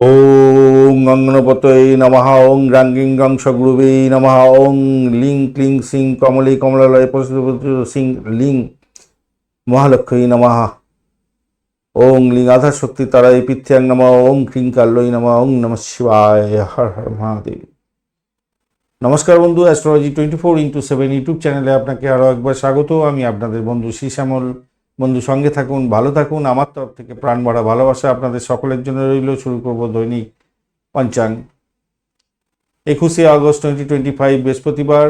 ওং গঙ্গনপতয়ে নমঃ, ওং রাঙ্গিং গং সগুরুবে নমঃ, ওং লিং ক্লিং সিং কমলে কমলালয় পশুপতি সিং লিং মহালক্ষ্মী নমঃ। ওং লিং আধার শক্তি তারাই পিথ্যাং নমঃ, ওং ক্লিং কাল্লই নমঃ, ওং নম শিবায়, হর হর মহাদেব। নমস্কার বন্ধু astrology twenty four into seven YouTube চ্যানেলে আপনাকে আরও একবার স্বাগত। আমি আপনাদের বন্ধু শ্রী শ্যামল বন্ধু, সঙ্গে থাকুন, ভালো থাকুন। আমার তরফ থেকে প্রাণ ভরা ভালোবাসা আপনাদের সকলের জন্য রইল। শুরু করব দৈনিক পঞ্চাং। একুশে আগস্ট টোয়েন্টি টোয়েন্টি ফাইভ বৃহস্পতিবার।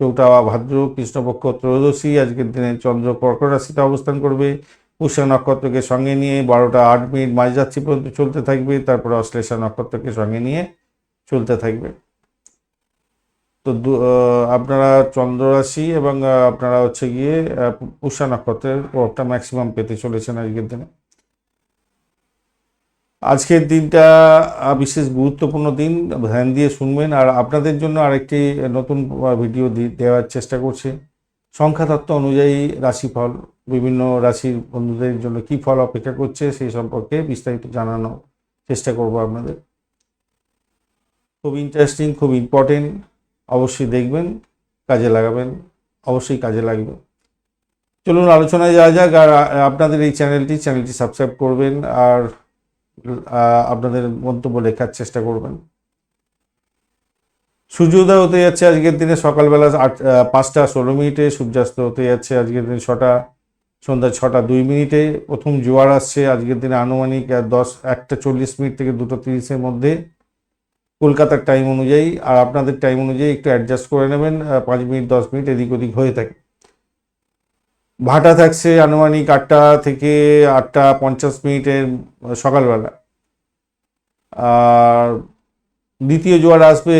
চৌঠা ভাদ্র, কৃষ্ণপক্ষ ত্রয়োদশী। আজকের দিনে চন্দ্র কর্কট রাশিতে অবস্থান করবে। পুষ্যা নক্ষত্রকে সঙ্গে নিয়ে বারোটা আট মিনিট মাঝযাত্রী পর্যন্ত চলতে থাকবে। তারপরে অশ্লেষা নক্ষত্রকে সঙ্গে নিয়ে চলতে থাকবে। তো আপনারা চন্দ্র রাশি এবং আপনারা হচ্ছে গিয়ে পুষ্যা নক্ষত্রের প্রভাবটা ম্যাক্সিমাম পেতে চলেছেন আজকের দিনে। আজকের দিনটা বিশেষ গুরুত্বপূর্ণ দিন, ধ্যান দিয়ে শুনবেন। আর আপনাদের জন্য আরেকটি নতুন ভিডিও দেওয়ার চেষ্টা করছি। সংখ্যাতত্ত্ব অনুযায়ী রাশিফল, বিভিন্ন রাশির বন্ধুদের জন্য কি ফল অপেক্ষা করছে সেই সম্পর্কে বিস্তারিত জানানোর চেষ্টা করব আপনাদের। খুব ইন্টারেস্টিং খুব ইম্পর্টেন্ট অবশ্যই দেখবেন, কাজে লাগাবেন, অবশ্যই কাজে লাগবে। চলুন আলোচনায় যাওয়া যাক, আর আপনাদের এই চ্যানেলটি চ্যানেলটি সাবস্ক্রাইব করবেন আর আপনাদের মন্তব্য লেখার চেষ্টা করবেন। সূর্যোদয় হতে যাচ্ছে আজকের দিনে সকালবেলা আট পাঁচটা ষোলো মিনিটে, সূর্যাস্ত হতে যাচ্ছে আজকের দিনে ছটা, সন্ধ্যা ছটা দুই মিনিটে। প্রথম জোয়ার আসছে আজকের দিনে আনুমানিক দশ, একটা চল্লিশ মিনিট থেকে দুটো তিরিশের মধ্যে। কলকাতার টাইম অনুযায়ী আর আপনাদের টাইম অনুযায়ী একটু অ্যাডজাস্ট করে নেবেন পাঁচ মিনিট, দশ মিনিট এদিক ওদিক হয়ে থাকে। ভাটা থাকছে আনুমানিক আটটা থেকে আটটা পঞ্চাশ মিনিটের সকালবেলা। আর দ্বিতীয় জোয়ার আসবে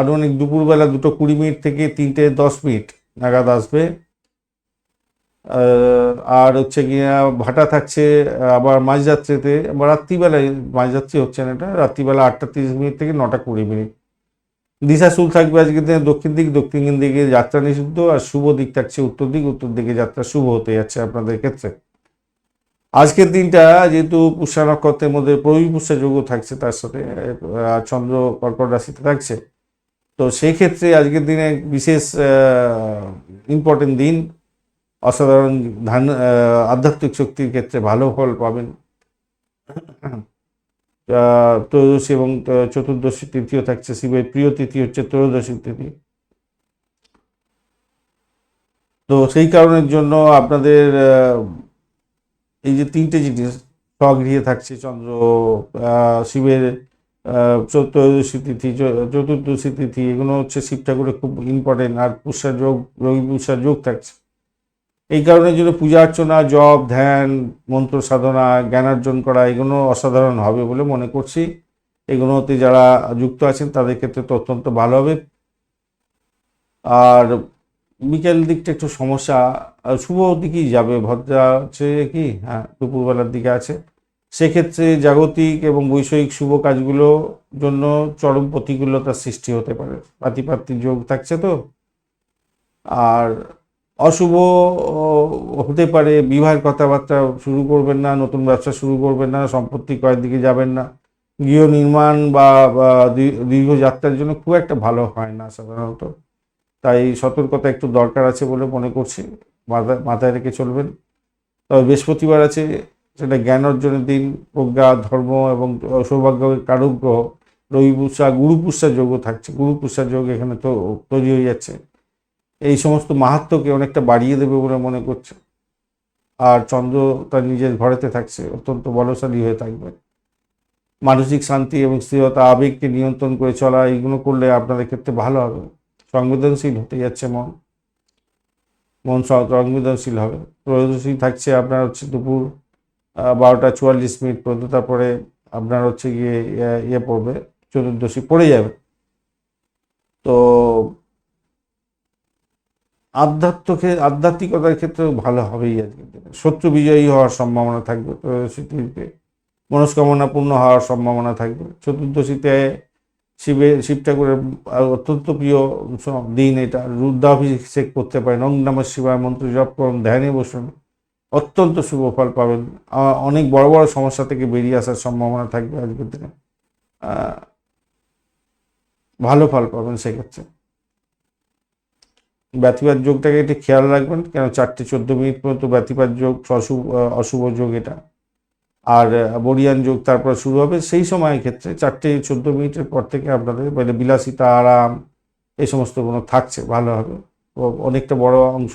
আনুমানিক দুপুরবেলা দুটো কুড়ি মিনিট থেকে তিনটে দশ মিনিট নাগাদ আসবে। আর হচ্ছে গিয়া ভাটা থাকছে, আবার মাঝরাত্রিতে আবার রাত্রিবেলায় মাঝরাত্রি হচ্ছে না এটা, রাত্রিবেলা আটটা তিরিশ মিনিট থেকে নটা কুড়ি মিনিট। দিশাশুল থাকবে আজকের দিনে দক্ষিণ দিক দক্ষিণ দিকে যাত্রা নিষিদ্ধ, আর শুভ দিক থাকছে উত্তর দিক, উত্তর দিকে যাত্রা শুভ হতে যাচ্ছে আপনাদের ক্ষেত্রে। আজকের দিনটা যেহেতু পুষ্যা নক্ষত্রের মধ্যে প্রবী পুষ্যা যোগ থাকছে, তার সাথে চন্দ্র কর্কট রাশিতে থাকছে। তো সেই ক্ষেত্রে আজকের দিনে বিশেষ ইম্পর্টেন্ট দিন অসাধারণ ধান আধ্যাত্মিক শক্তির ক্ষেত্রে ভালো ফল পাবেন। ত্রয়োদশী এবং চতুর্দশী তৃতীয় থাকছে, শিবের প্রিয় তিথি হচ্ছে ত্রয়োদশী তিথি। তো সেই কারণের জন্য আপনাদের এই যে তিনটে জিনিস স্বগৃহে থাকছে, চন্দ্র শিবের চতুর্দশী তিথি চতুর্দশী তিথি, এগুলো হচ্ছে শিব ঠাকুরের খুব ইম্পর্টেন্ট আর পুষ্যা যোগ, রবি পুষ্যার যোগ থাকছে। এই কারণের জন্য পূজা অর্চনা, জপ, ধ্যান, মন্ত্র সাধনা জ্ঞানার্জন করা এগুলো অসাধারণ হবে বলে মনে করছি। এগুলোতে যারা যুক্ত আছেন তাদের ক্ষেত্রে তো অত্যন্ত ভালো হবে। আর বিকেল দিকটা একটু সমস্যা শুভ দিকেই যাবে। ভদ্রা আছে কি? হ্যাঁ দুপুরবেলার দিকে আছে। সেক্ষেত্রে জাগতিক এবং বৈষয়িক শুভ কাজগুলো জন্য চরম প্রতিকূলতার সৃষ্টি হতে পারে। পাতিপাত্রিক যোগ থাকছে তো। আর অশুভ হতে পারে, বিবাহের কথাবার্তা শুরু করবেন না, নতুন ব্যবসা শুরু করবেন না, সম্পত্তি ক্রয়ের দিকে যাবেন না, গৃহ নির্মাণ বা দীর্ঘ যাত্রার জন্য খুব একটা ভালো হয় না সাধারণত। তাই সতর্কতা একটু দরকার আছে বলে মনে করছি মাথায় মাথায় রেখে চলবেন। তবে বৃহস্পতিবার আছে, সেটা জ্ঞান অর্জনের দিন, প্রজ্ঞা, ধর্ম এবং সৌভাগ্যের কারক গ্রহ রবি পুষা, গুরু পুষা যোগও থাকছে, গুরু পুষা যোগ এখানে তো তৈরি হয়ে যাচ্ছে। এই সমস্ত মাহাত্মকে অনেকটা বাড়িয়ে দেবে বলে মনে করছে। আর চন্দ্র তার নিজের ঘরেতে থাকছে, অত্যন্ত বলশালী হয়ে থাকবে। মানসিক শান্তি এবং স্থিরতা আবেগকে নিয়ন্ত্রণ করে চলা এইগুলো করলে আপনাদের ক্ষেত্রে ভালো হবে। সংবেদনশীল হতে যাচ্ছে মন। মন সংবেদনশীল হবে। ত্রয়োদশী থাকছে আপনার হচ্ছে দুপুর বারোটা চুয়াল্লিশ মিনিট পর্যন্ত, তারপরে আপনার হচ্ছে গিয়ে ইয়ে পড়বে, চতুর্দশী পড়ে যাবে। তো আধ্যাত্মকে, আধ্যাত্মিকতার ক্ষেত্রে ভালো হবেই আজকের দিনে। শত্রু বিজয়ী হওয়ার সম্ভাবনা থাকবে ত্রয়োদশীতে মনস্কামনা পূর্ণ হওয়ার সম্ভাবনা থাকবে। চতুর্দশীতে শিবের শিব ঠাকুরের অত্যন্ত প্রিয় দিন এটা। রুদ্রাভিষেক করতে পারেন ওং নমঃ শিবায় মন্ত্র জপ করুন, ধ্যানে বসুন। অত্যন্ত শুভ ফল পাবেন। অনেক বড় বড় সমস্যা থেকে বেরিয়ে আসার সম্ভাবনা থাকবে আজকের দিনে। ভালো ফল পাবেন সেক্ষেত্রে। ব্যতিপাত যোগটাকে একটু খেয়াল রাখবেন, কেন চারটে চোদ্দ মিনিট পর্যন্ত ব্যতিপাত যোগ, অশুভ অশুভ যোগ এটা। আর বরিয়ান যোগ তারপর শুরু হবে, সেই সময়ের ক্ষেত্রে চারটে চোদ্দ মিনিটের পর থেকে আপনাদের মানে বিলাসিতা, আরাম, এই সমস্ত কোনো থাকছে, ভালো হবে। অনেকটা বড় অংশ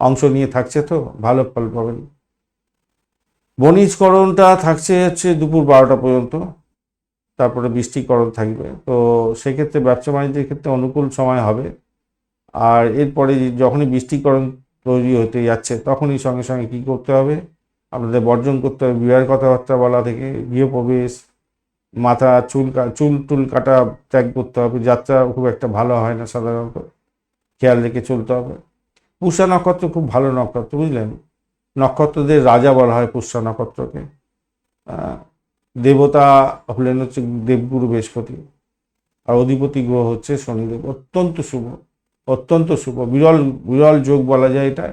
অংশ নিয়ে থাকছে তো, ভালো ফল পাবেন। বনিজকরণটা থাকছে হচ্ছে দুপুর বারোটা পর্যন্ত, তারপরে বৃষ্টিকরণ থাকবে। তো সেক্ষেত্রে ব্যবসা বাণিজ্যের ক্ষেত্রে অনুকূল সময় হবে। আর এরপরে যখনই বৃষ্টিকরণ তৈরি হতে যাচ্ছে, তখনই সঙ্গে সঙ্গে কী করতে হবে? আপনাদের বর্জন করতে হবে বিয়ের কথাবার্তা বলা থেকে গৃহপ্রবেশ মাথা, চুল চুল টুল কাটা ত্যাগ করতে হবে, যাত্রা খুব একটা ভালো হয় না সাধারণত। খেয়াল রেখে চলতে হবে। পুষা নক্ষত্র খুব ভালো নক্ষত্র, বুঝলেন? নক্ষত্রদের রাজা বলা হয় পুষ্যা নক্ষত্রকে। দেবতা হলেন হচ্ছে দেবগুরু বৃহস্পতি, আর অধিপতি গ্রহ হচ্ছে শনিদেব। অত্যন্ত শুভ। অত্যন্ত শুভ, বিরল বিরল যোগ বলা যায় এটা।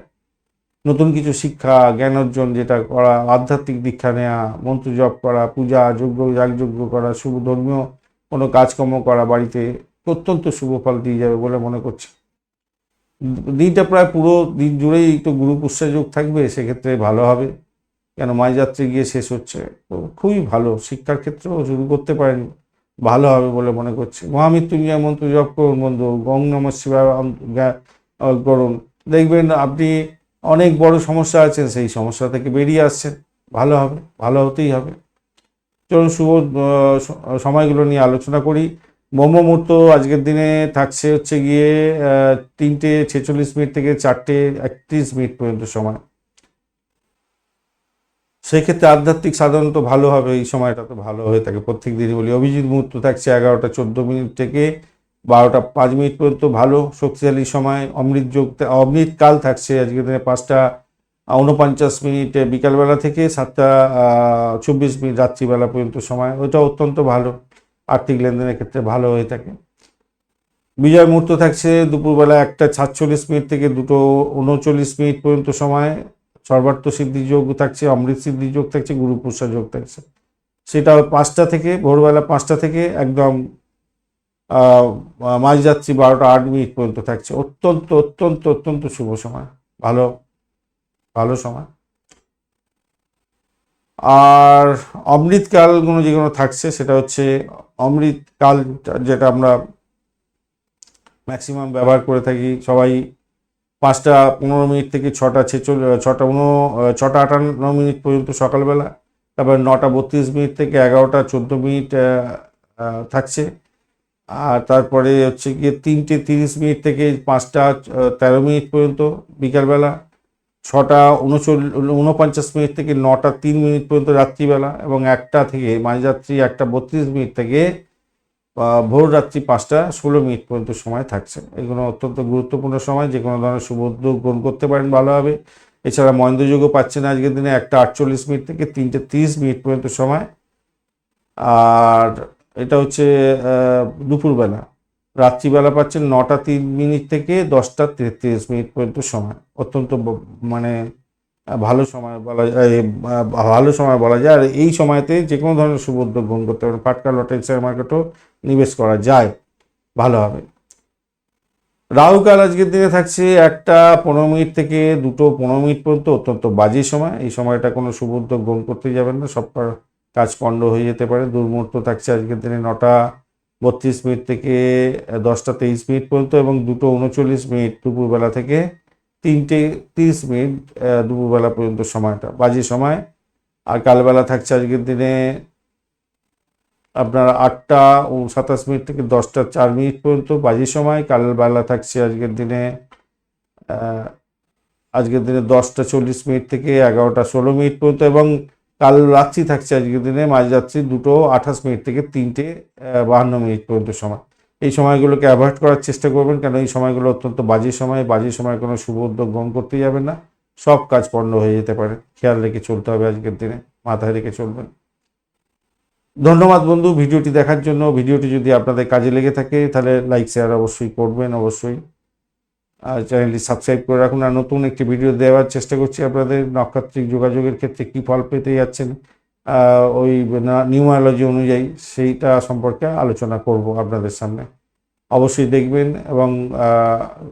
নতুন কিছু শিক্ষা, জ্ঞান অর্জন যেটা করা, আধ্যাত্মিক দীক্ষা নেওয়া মন্ত্র জপ করা, পূজা যজ্ঞ যাগযজ্ঞ করা, শুভ ধর্মীয় কোনো কাজকর্ম করা বাড়িতে অত্যন্ত শুভ ফল দিয়ে যাবে বলে মনে করছি। দিনটা প্রায় পুরো দিন জুড়েই একটু গুরু যোগ থাকবে, সেক্ষেত্রে ভালো হবে। কেন মাঝযাত্রী গিয়ে শেষ হচ্ছে। তো খুবই ভালো, শিক্ষার ক্ষেত্রেও শুরু করতে পারেন। ভালো হবে বলে মনে করছি। মহামৃত্যুঞ্জয় মন্ত্র জপ করুন বন্ধু গং নম শিবায় করুন। দেখবেন আপনি অনেক বড় সমস্যা আছেন, সেই সমস্যা থেকে বেরিয়ে আসছেন। ভালো হবে, ভালো হতেই হবে। চলুন শুভ সময়গুলো নিয়ে আলোচনা করি। ব্রহ্মমুহূর্ত আজকের দিনে থাকছে হচ্ছে গিয়ে তিনটে ছেচল্লিশ মিনিট থেকে চারটে একত্রিশ মিনিট পর্যন্ত সময়। সেক্ষেত্রে আধ্যাত্মিক সাধারণত ভালো হবে, এই সময়টা তো ভালো হয়ে থাকে। প্রত্যেক দিনই বলি, অভিজিৎ মুহূর্ত থাকছে এগারোটা চোদ্দ মিনিট থেকে বারোটা পাঁচ মিনিট পর্যন্ত ভালো, শক্তিশালী সময়। অমৃত যোগ অমৃত কাল থাকছে আজকের দিনে পাঁচটা উনপঞ্চাশ মিনিট বিকালবেলা থেকে সাতটা চব্বিশ মিনিট রাত্রিবেলা পর্যন্ত সময়। ওইটা অত্যন্ত ভালো, আর্থিক লেনদেনের ক্ষেত্রে ভালো হয়ে থাকে। বিজয় মুহূর্ত থাকছে দুপুরবেলা একটা সাতচল্লিশ মিনিট থেকে দুটো উনচল্লিশ মিনিট পর্যন্ত সময়। সর্বার্থ সিদ্ধি যোগ থাকছে অমৃত সিদ্ধি যোগ থাকছে গুরুপুষা যোগ থাকছে। সেটা পাঁচটা থেকে ভোরবেলা পাঁচটা থেকে একদম আহ, মাঝযাত্রী বারোটা আট মিনিট পর্যন্ত থাকছে। অত্যন্ত অত্যন্ত অত্যন্ত শুভ সময়। ভালো ভালো সময়। আর অমৃতকাল কোনো যেগুলো থাকছে সেটা হচ্ছে অমৃতকাল যেটা আমরা ম্যাক্সিমাম ব্যবহার করে থাকি। সবাই পাঁচটা পনেরো মিনিট থেকে ছটা ছেচল ছটা উনো ছটা আটান্ন মিনিট পর্যন্ত সকালবেলা, তারপর নটা বত্রিশ মিনিট থেকে এগারোটা চোদ্দ মিনিট থাকছে। আর তারপরে হচ্ছে গিয়ে তিনটে তিরিশ মিনিট থেকে পাঁচটা তেরো মিনিট পর্যন্ত বিকালবেলা, ছটা উনচল্লিশ, উনপঞ্চাশ মিনিট থেকে নটা তিন মিনিট পর্যন্ত রাত্রিবেলা, এবং একটা থেকে মাঝরাত্রি একটা বত্রিশ মিনিট থেকে ভোর রাত্রি পাঁচটা ষোলো মিনিট পর্যন্ত সময় থাকছে। এগুলো অত্যন্ত গুরুত্বপূর্ণ সময়, যে কোনো ধরনের শুভ উদ্যোগ গ্রহণ করতে পারেন ভালোভাবে। এছাড়া মহেন্দ্রযোগও পাচ্ছেন আজকের দিনে একটা আটচল্লিশ মিনিট থেকে তিনটে তিরিশ মিনিট পর্যন্ত সময়। আর এটা হচ্ছে দুপুরবেলা। রাত্রিবেলা পাচ্ছেন নটা তিন মিনিট থেকে দশটা তেত্রিশ মিনিট পর্যন্ত সময়। অত্যন্ত মানে ভালো সময় বলা যায় ভালো সময় বলা যায়। আর এই সময়তে যে কোনো ধরনের শুভ উদ্যোগ গ্রহণ করতে পারেন। পাটকা লটারি, শেয়ার মার্কেটও নিবেশ করা যায়। ভালো হবে। রাহুকাল আজকের দিনে থাকছে একটা পনেরো মিনিট থেকে দুটো পনেরো মিনিট পর্যন্ত অত্যন্ত বাজে সময়। এই সময়টা কোনো শুভ উদ্যোগ গ্রহণ করতে যাবেন না। সব কাজ পণ্ড হয়ে যেতে পারে। দুর্মুহূর্ত থাকছে আজকের দিনে নটা বত্রিশ মিনিট থেকে দশটা তেইশ মিনিট পর্যন্ত এবং দুটো উনচল্লিশ মিনিট দুপুরবেলা থেকে তিনটে তিরিশ মিনিট দুপুরবেলা পর্যন্ত সময়টা। বাজে সময়, আর কালবেলা থাকছে আজকের দিনে আপনার আটটা ও সাতাশ মিনিট থেকে দশটা চার মিনিট পর্যন্ত বাজে সময়। কালবেলা থাকছে আজকের দিনে আজকের দিনে দশটা চল্লিশ মিনিট থেকে এগারোটা ষোলো মিনিট পর্যন্ত এবং কাল রাত্রি থাকছে আজকের দিনে, মাঝরাত্রি দুটো আঠাশ মিনিট থেকে তিনটে বাহান্ন মিনিট পর্যন্ত সময়। এই সময়গুলোকে অ্যাভয়েড করার চেষ্টা করবেন কেন এই সময়গুলো অত্যন্ত বাজে সময় বাজে সময় কোনো শুভ উদ্যোগ গ্রহণ করতে যাবেন না। সব কাজ পণ্ড হয়ে যেতে পারে। খেয়াল রেখে চলতে হবে আজকের দিনে, মাথায় রেখে চলবেন। ধন্যবাদ বন্ধু ভিডিওটি দেখার জন্য। ভিডিওটি যদি আপনাদের কাজে লেগে থাকে, তাহলে লাইক, শেয়ার অবশ্যই করবেন, অবশ্যই। আর চ্যানেলটি সাবস্ক্রাইব করে রাখুন। আর নতুন একটি ভিডিও দেওয়ার চেষ্টা করছি আপনাদের নক্ষত্রিক যোগাযোগের ক্ষেত্রে কী ফল পেতে যাচ্ছেন ওই নিউমায়োলজি অনুযায়ী সেইটা সম্পর্কে আলোচনা করব আপনাদের সামনে। অবশ্যই দেখবেন এবং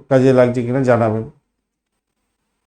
কাজে লাগছে কিনা জানাবেন।